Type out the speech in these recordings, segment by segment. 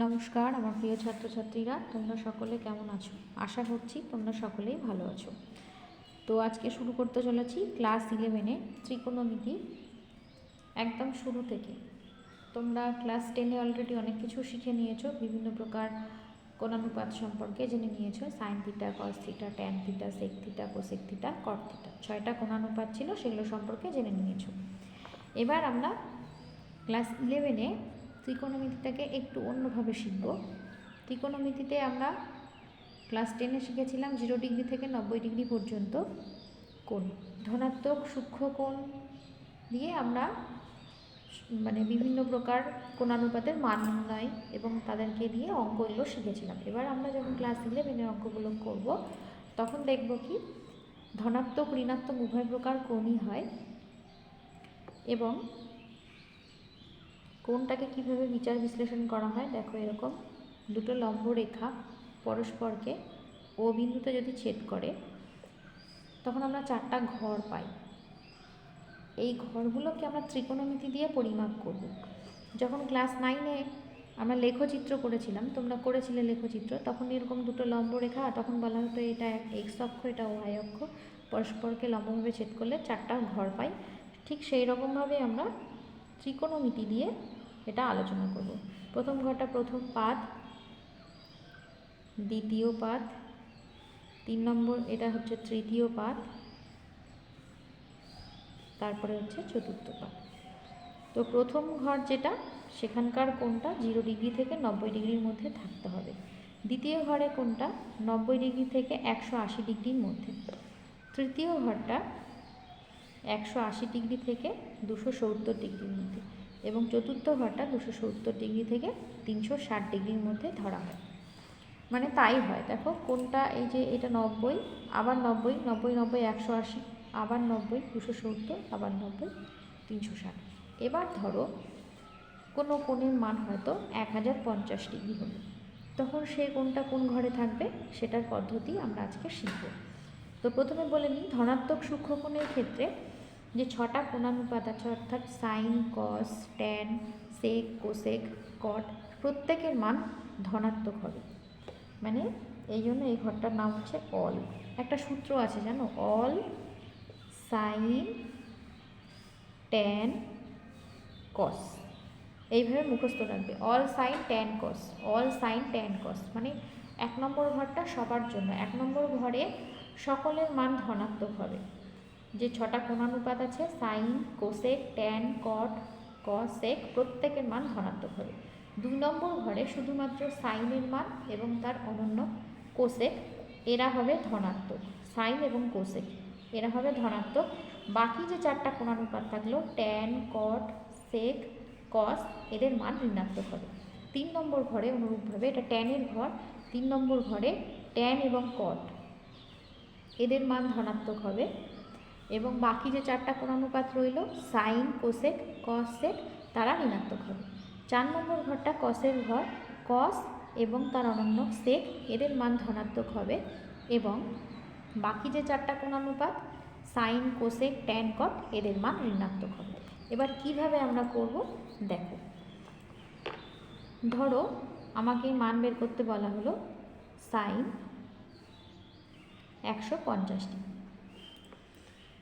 নমস্কার, আমার প্রিয় ছাত্রছাত্রীরা, তোমরা সকলে কেমন আছো? আশা করছি তোমরা সকলেই ভালো আছো। তো আজকে শুরু করতে চলেছি ক্লাস ইলেভেনে ত্রিকোণমিতি, একদম শুরু থেকে। তোমরা ক্লাস টেনে অলরেডি অনেক কিছু শিখে নিয়েছো, বিভিন্ন প্রকার কোণানুপাত সম্পর্কে জেনে নিয়েছো। Sine theta, cos theta, tan theta, sec theta, cosec theta, cot theta, ছয়টা কোণানুপাত ছিল, সেগুলো সম্পর্কে জেনে নিয়েছো। এবার আমরা ক্লাস ইলেভেনে ত্রিকোণমিতিটাকে একটু অন্যভাবে শিখব। ত্রিকোণমিতিতে আমরা ক্লাস টেনে শিখেছিলাম জিরো ডিগ্রি থেকে নব্বই ডিগ্রি পর্যন্ত কোণ। ধনাত্মক সূক্ষ্ম কোণ দিয়ে আমরা মানে বিভিন্ন প্রকার কোণানুপাতের মান নির্ণয় এবং তাদেরকে দিয়ে অঙ্কগুলো শিখেছিলাম। এবার আমরা যখন ক্লাস ইলেভেনের অঙ্কগুলো করব, তখন দেখব কি? ধনাত্মক ঋণাত্মক উভয় প্রকার কোণই হয় এবং কোনটাকে কীভাবে বিচার বিশ্লেষণ করা হয়? দেখো এরকম। দুটো লম্ব রেখা পরস্পরকে ও বিন্দুতে যদি ছেদ করে, তখন আমরা চারটা ঘর পাই। এই ঘরগুলোকে আমরা ত্রিকোণমিতি দিয়ে পরিমাপ করব। যখন ক্লাস নাইনে আমরা লেখচিত্র করেছিলাম, তোমরা করেছিলে লেখচিত্র, তখন এরকম দুটো লম্ব রেখা, তখন বলা হতো এটা এক্স অক্ষ, এটা ওয়াই অক্ষ, পরস্পরকে লম্বভাবে ছেদ করলে চারটা ঘর পাই। ঠিক সেই রকমভাবে আমরা ত্রিকোণমিতি দিয়ে এটা আলোচনা করব। প্রথম ঘরটা প্রথম পাদ দ্বিতীয় পাদ তিন নম্বর এটা হচ্ছে তৃতীয় পাদ তারপরে হচ্ছে চতুর্থ পাদ তো প্রথম ঘর যেটা, সেখানকার কোনটা জিরো ডিগ্রি থেকে নব্বই ডিগ্রির মধ্যে থাকতে হবে। দ্বিতীয় ঘরে কোনটা নব্বই ডিগ্রি থেকে একশো আশি ডিগ্রির মধ্যে। তৃতীয় ঘরটা একশো আশি ডিগ্রি থেকে দুশো সত্তর ডিগ্রির মধ্যে এবং চতুর্থ ঘরটা দুশো সত্তর ডিগ্রি থেকে তিনশো ষাট ডিগ্রির মধ্যে ধরা হয়। মানে তাই হয়। দেখো কোনটা এই যে এটা নব্বই, আবার নব্বই নব্বই নব্বই, একশো আশি, আবার নব্বই, দুশো সত্তর, আবার নব্বই, তিনশো ষাট। এবার ধরো কোনো কোণের মান হয়তো এক হাজার পঞ্চাশ ডিগ্রি হলো। তখন সে কোনটা কোন ঘরে থাকবে সেটার পদ্ধতি আমরা আজকে শিখব। তো প্রথমে বলে নিই, ধনাত্মক সূক্ষ্মকোণের ক্ষেত্রে যে ছটা কোণানুপাত আছে অর্থাৎ sine, cos, tan, sec, cosec, cot প্রত্যেকের মান ধনাত্মক হবে। মানে এই জন্য এই ঘরটার নাম হচ্ছে অল। একটা সূত্র আছে জানো? All, sine, tan, cos. এইভাবে মুখস্থ রাখবে। All, sine, tan, cos. All, sine, tan, cos. মানে এক নম্বর ঘরটা সবার জন্য। এক নম্বর ঘরে সকলের মান ধনাত্মক হবে। যে ছটা কোণানুপাত আছে sine cosec tan cot cosec প্রত্যেকের মান ধনাত্মক হবে। দুই নম্বর ঘরে শুধুমাত্র সাইনের মান এবং তার অনন্য কোসেক এরা হবে ধনাত্মক। সাইন এবং কোসেক এরা হবে ধনাত্মক। বাকি যে চারটা কোণানুপাত থাকল ট্যান কট সেক কস এদের মান ঋণাত্মক হবে। তিন নম্বর ঘরে অনুরূপভাবে এটা ট্যানের ঘর, তিন নম্বর ঘরে ট্যান এবং কট এদের মান ধনাত্মক হবে। এবং বাকি যে চারটা কোণানুপাত রইল সাইন কোসেক কসেক তারা ঋণাত্মক হবে। চার নম্বর ঘরটা কসের ঘর কস এবং তার অনন্য সেক এদের মান ধনাত্মক হবে এবং বাকি যে চারটা কোণানুপাত সাইন কোসেক ট্যান কট এদের মান ঋণাত্মক হবে। এবার কীভাবে আমরা করব? দেখো। ধরো, আমাকে মান বের করতে বলা হলো সাইন একশো পঞ্চাশ ডিগ্রি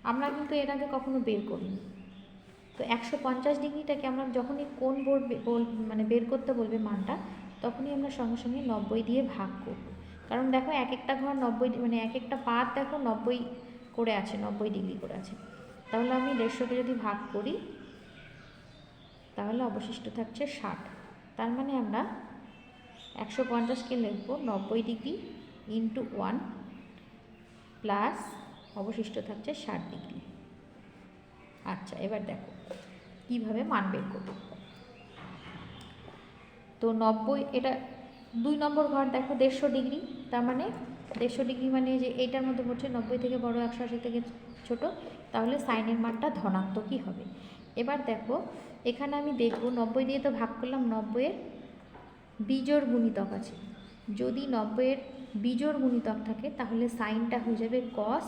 আমরা কিন্তু এর আগে কখনো বের করিনি। তো একশো পঞ্চাশ ডিগ্রিটাকে আমরা যখনই কোন বোর্ড মানে বের করতে বলবে মানটা, তখনই আমরা সঙ্গে সঙ্গে নব্বই দিয়ে ভাগ করব। কারণ দেখো এক একটা ঘর নব্বই মানে এক একটা পাত দেখো নব্বই করে আছে, নব্বই ডিগ্রি করে আছে। তাহলে আমি দেড়শোকে যদি ভাগ করি, তাহলে অবশিষ্ট থাকছে ষাট। তার মানে আমরা একশো পঞ্চাশকে লিখব নব্বই ডিগ্রি ইন্টু ওয়ান প্লাস অবশিষ্ট থাকছে ষাট ডিগ্রি। আচ্ছা এবার দেখো, কীভাবে মান বের করব? তো নব্বই, এটা দুই নম্বর ঘর দেখো, দেড়শো ডিগ্রি, তার মানে দেড়শো ডিগ্রি মানে যে এইটার মধ্যে পড়ছে নব্বই থেকে বড় একশো আশি থেকে ছোট, তাহলে সাইনের মানটা ধনাত্মকই হবে। এবার দেখো, এখানে আমি দেখব, নব্বই দিয়ে তো ভাগ করলাম, নব্বইয়ের বিজোড় গুণিতক আছে। যদি নব্বইয়ের বিজোড় গুণিতক থাকে, তাহলে সাইনটা হয়ে যাবে কস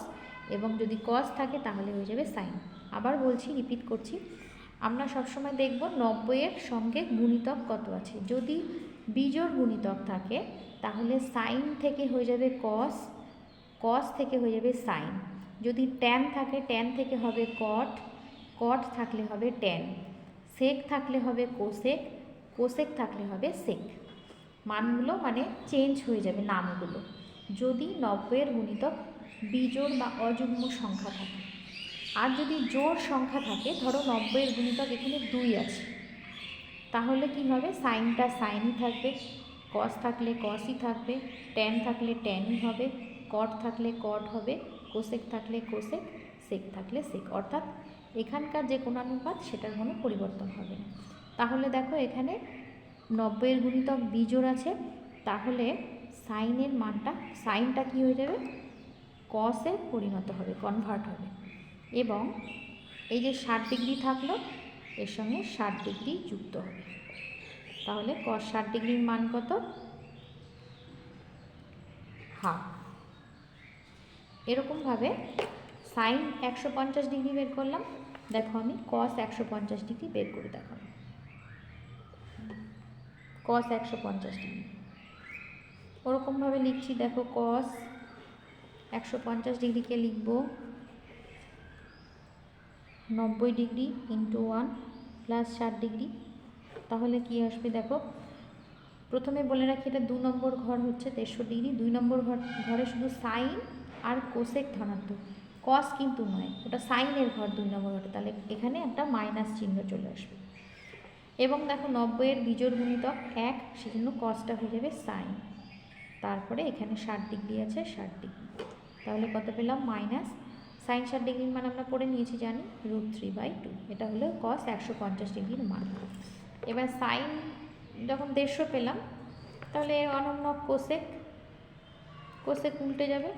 এবং যদি কস থাকে তাহলে হয়ে যাবে সাইন আবার বলছি রিপিট করছি, আমরা সবসময় দেখব নব্বইয়ের সঙ্গে গুণিতক কত আছে। যদি বিজোড় গুণিতক থাকে, তাহলে সাইন থেকে হয়ে যাবে কস কস থেকে হয়ে যাবে সাইন যদি ট্যান থাকে ট্যান থেকে হবে কট কট থাকলে হবে ট্যান সেক থাকলে হবে কোসেক কোসেক থাকলে হবে সেক মানগুলো মানে চেঞ্জ হয়ে যাবে নামগুলো। যদি নব্বইয়ের গুণিতক বিজোড় বা অযুগ্ম সংখ্যা থাকে। আর যদি জোড় সংখ্যা থাকে, ধরো নব্বইয়ের গুণিতক এখানে দুই আছে। তাহলে কি হবে? সাইনটা সাইনই থাকবে কস থাকলে কসই থাকবে ট্যান থাকলে ট্যানই হবে কট থাকলে কট হবে কোসেক থাকলে কোসেক সেক থাকলে সেক অর্থাৎ এখানকার যে কোনো অনুপাত সেটার কোনো পরিবর্তন হবে না। তাহলে দেখো এখানে নব্বইয়ের গুণিতক বিজোড় আছে, তাহলে সাইনের মানটা সাইনটা কি হয়ে যাবে? কসে পরিণত হবে কনভার্ট হবে। এবং এই যে ষাট ডিগ্রি থাকল, এর সঙ্গে ষাট ডিগ্রি যুক্ত হবে। তাহলে কস ষাট ডিগ্রির মান কত? হাফ। এরকমভাবে সাইন একশো পঞ্চাশ ডিগ্রি বের করলাম। দেখো আমি কস একশো পঞ্চাশ ডিগ্রি বের করে দেখাবো কস একশো পঞ্চাশ ডিগ্রি। ওরকমভাবে লিখছি, দেখো কস একশো পঞ্চাশ ডিগ্রিকে লিখব। নব্বই ডিগ্রি ইন্টু ওয়ান প্লাস ষাট ডিগ্রি। তাহলে কি আসবে দেখো? প্রথমে বলে রাখি, এটা দু নম্বর ঘর হচ্ছে তেরোশো ডিগ্রি। দুই নম্বর ঘর, ঘরে শুধু সাইন আর কোসেক ধনাত্মক। কস কিন্তু নয়, ওটা সাইনের ঘর দুই নম্বর ঘরে। তাহলে এখানে একটা মাইনাস চিহ্ন চলে আসবে। এবং দেখো নব্বইয়ের বিজোড় গুণিতক এক, সেজন্য কসটা হয়ে যাবে সাইন। তারপরে এখানে ষাট ডিগ্রি আছে, ষাট ডিগ্রি। তাহলে কত পেলাম? মাইনাস। সাইন ষাট ডিগ্রির মান আমরা পড়ে নিয়েছি জানি? Root three by two. এটা হলো কস একশো পঞ্চাশ ডিগ্রির মান। এবার সাইন যখন দেড়শো পেলাম, তাহলে অনন্য কোসেক কোসেক উল্টে যাবে।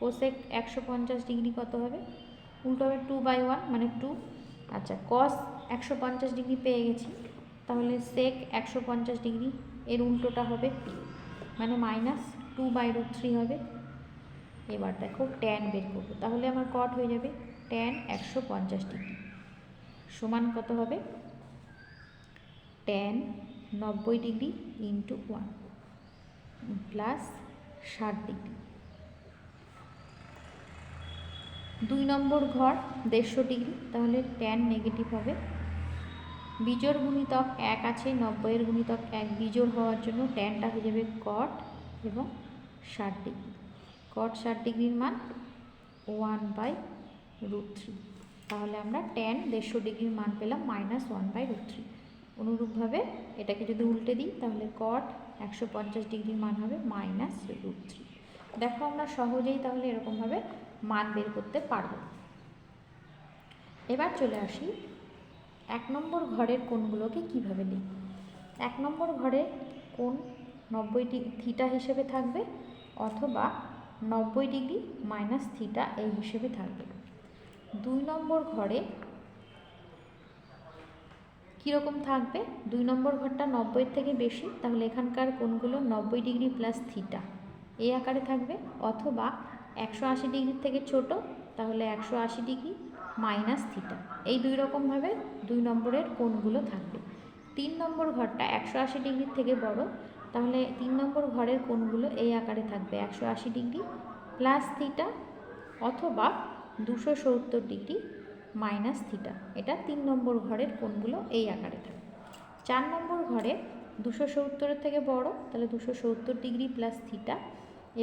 কোসেক একশো পঞ্চাশ ডিগ্রি কত হবে? উল্টো হবে টু বাই ওয়ান মানে টু। আচ্ছা কস একশো পঞ্চাশ ডিগ্রি পেয়ে গেছি। তাহলে সেক একশো পঞ্চাশ ডিগ্রি, এর উল্টোটা হবে মানে minus two by root three হবে। এবার দেখো ট্যান বের করব। তাহলে আমার কট হয়ে যাবে ট্যান একশো পঞ্চাশ ডিগ্রি। সমান কত হবে? ট্যান নব্বই ডিগ্রি ইন্টু ওয়ান প্লাস ষাট ডিগ্রি। দুই নম্বর ঘর দেড়শো ডিগ্রি, তাহলে ট্যান নেগেটিভ হবে। বিজোড় গুণিতক এক আছে, নব্বইয়ের গুণিতক এক বিজোড় হওয়ার জন্য ট্যানটা হয়ে যাবে কট এবং ষাট ডিগ্রি। কট ষাট ডিগ্রির মান ওয়ান বাই রুট থ্রি তাহলে আমরা ট্যান দেড়শো ডিগ্রির মান পেলাম minus one by root three অনুরূপভাবে এটাকে যদি উল্টে দিই, তাহলে কট একশো পঞ্চাশ ডিগ্রির মান হবে মাইনাস রুট থ্রি দেখো আমরা সহজেই তাহলে এরকমভাবে মান বের করতে পারব। এবার চলে আসি এক নম্বর ঘরের কোণগুলোকে কীভাবে নিই? এক নম্বর ঘরে কোণ নব্বই থিটা হিসেবে থাকবে অথবা নব্বই ডিগ্রি মাইনাস থিটা এই হিসেবে থাকবে। দুই নম্বর ঘরে কীরকম থাকবে? দুই নম্বর ঘরটা নব্বইয়ের থেকে বেশি, তাহলে এখানকার কোণগুলো নব্বই ডিগ্রি প্লাস থিটা এই আকারে থাকবে। অথবা একশো আশি ডিগ্রির থেকে ছোট, তাহলে একশো আশি ডিগ্রি মাইনাস থিটা এই দুই রকমভাবে দুই নম্বরের কোণগুলো থাকবে? তিন নম্বর ঘরটা একশো আশি ডিগ্রির থেকে বড় তাহলে তিন নম্বর ঘরের কোণগুলো এই আকারে থাকবে, একশো আশি ডিগ্রি প্লাস থিটা অথবা দুশো সত্তর ডিগ্রি মাইনাস থিটা। এটা তিন নম্বর ঘরের কোণগুলো এই আকারে থাকবে। চার নম্বর ঘরে দুশো সত্তরের থেকে বড়, তাহলে দুশো সত্তর ডিগ্রি প্লাস থিটা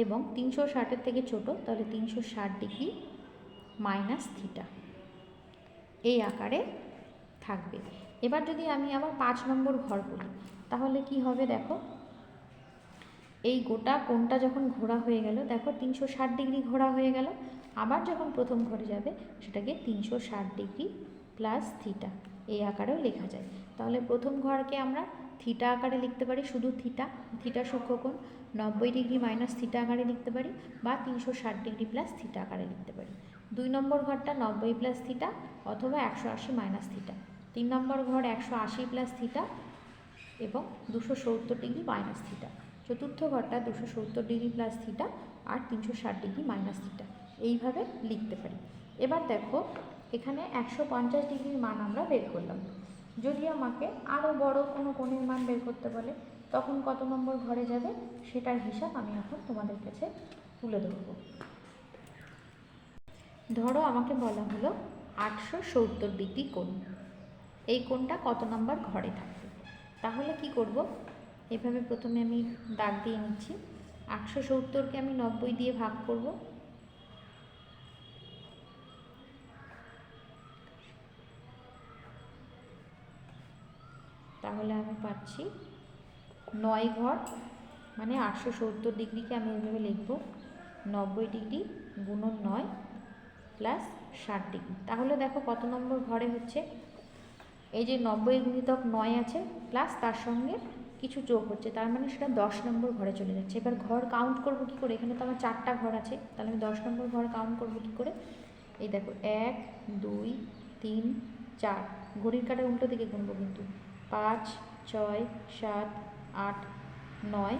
এবং তিনশো ষাটের থেকে ছোট, তাহলে তিনশো ষাট ডিগ্রি মাইনাস থিটা। এই আকারে থাকবে। এবার যদি আমি আবার পাঁচ নম্বর ঘর বলি, তাহলে কি হবে দেখো? এই গোটা কোণটা যখন ঘোরা হয়ে গেল, দেখো তিনশো ষাট ডিগ্রি ঘোরা হয়ে গেল। আবার যখন প্রথম ঘরে যাবে, সেটাকে তিনশো ষাট ডিগ্রি প্লাস থিটা এই আকারেও লেখা যায়। তাহলে প্রথম ঘরকে আমরা থিটা আকারে লিখতে পারি, শুধু থিটা থিটা সূক্ষ্মকোণ, নব্বই ডিগ্রি মাইনাস থিটা আকারে লিখতে পারি বা তিনশো ষাট ডিগ্রি প্লাস থিটা আকারে লিখতে পারি। দুই নম্বর ঘরটা নব্বই প্লাস থিটা অথবা একশো আশি মাইনাস থিটা তিন নম্বর ঘর একশো আশি প্লাস থিটা এবং দুশো সত্তর ডিগ্রি মাইনাস থিটা চতুর্থ ঘরটা দুশো সত্তর ডিগ্রি প্লাস থিটা আর তিনশো ষাট ডিগ্রি মাইনাস থিটা এইভাবে লিখতে পারি। এবার দেখো, এখানে একশো পঞ্চাশ ডিগ্রির মান আমরা বের করলাম। যদি আমাকে আরও বড় কোনো কোণের মান বের করতে বলে, তখন কত নম্বর ঘরে যাবে? সেটার হিসাব আমি এখন তোমাদের কাছে তুলে ধরবো। ধরো আমাকে বলা হলো আটশো সত্তর ডিগ্রি কোণ। এই কোণটা কত নম্বর ঘরে থাকবে? তাহলে কি করব? এভাবে প্রথমে আমি দাগ দিয়ে নিচ্ছি। আটশো সত্তরকে আমি নব্বই দিয়ে ভাগ করব। তাহলে আমি পাচ্ছি নয় ঘর মানে আটশো সত্তর ডিগ্রিকে আমি এভাবে লিখব। নব্বই ডিগ্রি গুণন নয় প্লাস ষাট ডিগ্রি। তাহলে দেখো কত নম্বর ঘরে হচ্ছে। এই যে নব্বই গুণিতক নয় আছে, প্লাস তার সঙ্গে কিছু যোগ হচ্ছে, তার মানে সেটা দশ নম্বর ঘরে চলে যাচ্ছে। এবার ঘর কাউন্ট করব কি করে? এখানে তো আমার চারটা ঘর আছে, তাহলে আমি দশ নম্বর ঘর কাউন্ট করব কি করে? এই দেখো, এক, দুই, তিন, চার। ঘড়ির কাটা উল্টো দিকে গুনবো কিন্তু। পাঁচ, ছয়, সাত, আট, নয়,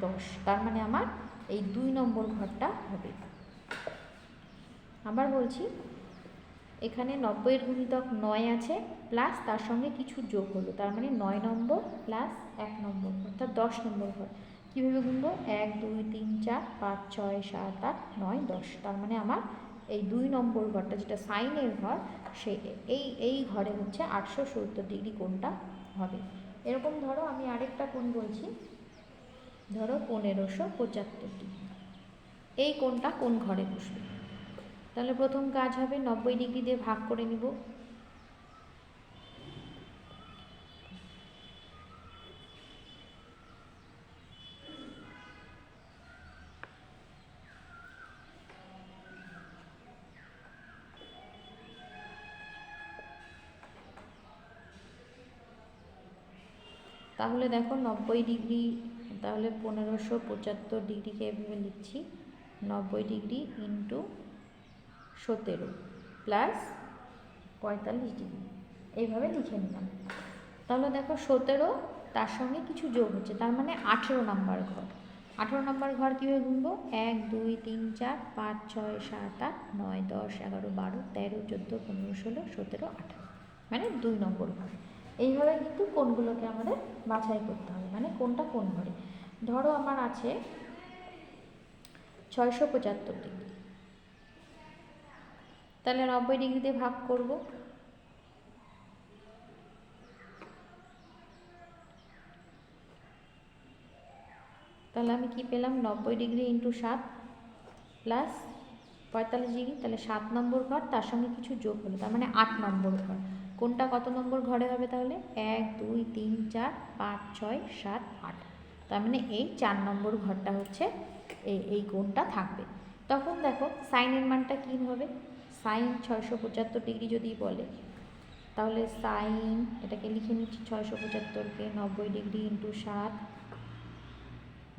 দশ। তার মানে আমার এই দুই নম্বর ঘরটা হবে। আবার বলছি এখানে নব্বইয়ের গুণিতক নয় আছে প্লাস তার সঙ্গে কিছু যোগ হলো। তার মানে নয় নম্বর প্লাস এক নম্বর, অর্থাৎ দশ নম্বর ঘর। কীভাবে গুনবো? এক, দুই, তিন, চার, পাঁচ, ছয়, সাত, আট, নয়, দশ। তার মানে আমার এই দুই নম্বর ঘরটা যেটা সাইনের ঘর, সে এই এই ঘরে হচ্ছে আটশো সত্তর ডিগ্রি কোণটা হবে। এরকম ধরো আমি আরেকটা কোণ বলছি। ধরো পনেরোশো পঁচাত্তর ডিগ্রি। এই কোণটা কোন ঘরে বসবে? তাহলে প্রথম কাজ হবে নব্বই ডিগ্রি দিয়ে ভাগ করে নিব। তাহলে দেখো নব্বই ডিগ্রি, তাহলে পনেরোশো পঁচাত্তর ডিগ্রিকে এভাবে লিখছি, নব্বই ডিগ্রি ইন্টু সতেরো প্লাস পঁয়তাল্লিশ ডিগ্রি এইভাবে লিখে নিলাম। তাহলে দেখো সতেরো, তার সঙ্গে কিছু যোগ হচ্ছে, তার মানে আঠেরো নাম্বার ঘর। আঠেরো নাম্বার ঘর কীভাবে গুনবো? এক, দুই, তিন, চার, পাঁচ, ছয়, সাত, আট, নয়, দশ, এগারো, বারো, তেরো, চোদ্দ, পনেরো, ষোলো, সতেরো, আঠেরো। মানে দুই নম্বর ঘর। এইভাবে কিন্তু কোনগুলোকে আমাদের বাছাই করতে হবে। মানে কোনটা কোন ঘরে। ধরো আমার আছে ছয়শো পঁচাত্তর ডিগ্রি তাহলে নব্বই ডিগ্রিতে ভাগ করব। তাহলে আমি কি পেলাম? নব্বই ডিগ্রি ইন্টু সাত প্লাস পঁয়তাল্লিশ ডিগ্রি, তাহলে সাত নম্বর ঘর, তার সঙ্গে কিছু যোগ হলো, তার মানে আট নম্বর ঘর। কোনটা কত নম্বর ঘরে হবে তাহলে? এক, দুই, তিন, চার, পাঁচ, ছয়, সাত, আট। তার মানে এই চার নম্বর ঘরটা হচ্ছে এই এই কোণটা থাকবে। তখন দেখো, সাইনের মানটা কী হবে? সাইন ছয়শো পঁচাত্তর ডিগ্রি যদি বলে, তাহলে সাইন, এটাকে লিখে নিচ্ছি ছয়শো পঁচাত্তরকে নব্বই ডিগ্রি ইন্টু সাত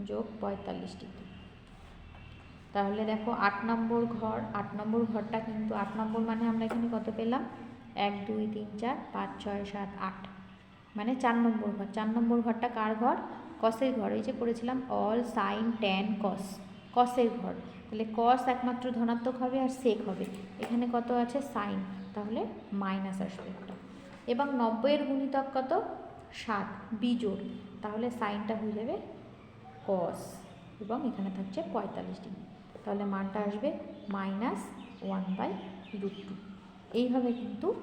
যোগ পঁয়তাল্লিশ ডিগ্রি। তাহলে দেখো আট নম্বর ঘর, আট নম্বর ঘরটা কিন্তু, আট নম্বর মানে আমরা এখানে কত পেলাম? এক, দুই, তিন, চার, পাঁচ, ছয়, সাত, আট। মানে চার নম্বর ঘর। চার নম্বর ঘরটা কার ঘর? কসের ঘর। এই যে পড়েছিলাম অল সাইন ট্যান কস কসের ঘর। তাহলে কস একমাত্র ধনাত্মক হবে আর সেক হবে। এখানে কত আছে? সাইন তাহলে মাইনাস আসবে একটা। এবং নব্বইয়ের গুণিতক কত? সাত। বিজোড়। তাহলে সাইনটা হয়ে যাবে কস এবং এখানে থাকছে পঁয়তাল্লিশ ডিগ্রি। তাহলে মানটা আসবে minus one by root two এইভাবে কিন্তু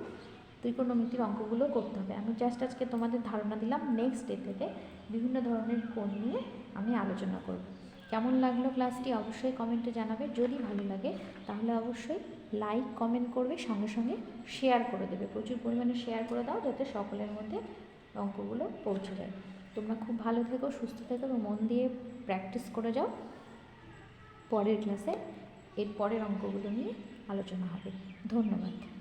ত্রিকোণমিতির অঙ্কগুলো করতে হবে। আমি জাস্ট আজকে তোমাদের ধারণা দিলাম নেক্সট ডে থেকে বিভিন্ন ধরনের কোণ নিয়ে আমি আলোচনা করব। কেমন লাগল ক্লাসটি অবশ্যই কমেন্টে জানাবে। যদি ভালো লাগে, তাহলে অবশ্যই লাইক কমেন্ট করবে, সঙ্গে সঙ্গে শেয়ার করে দেবে। প্রচুর পরিমাণে শেয়ার করে দাও, যাতে সকলের মধ্যে অঙ্কগুলো পৌঁছে যায়। তোমরা খুব ভালো থেকো, সুস্থ থেকো এবং মন দিয়ে প্র্যাকটিস করে যাও। পরের ক্লাসে এর পরের অঙ্কগুলো নিয়ে আলোচনা হবে। ধন্যবাদ।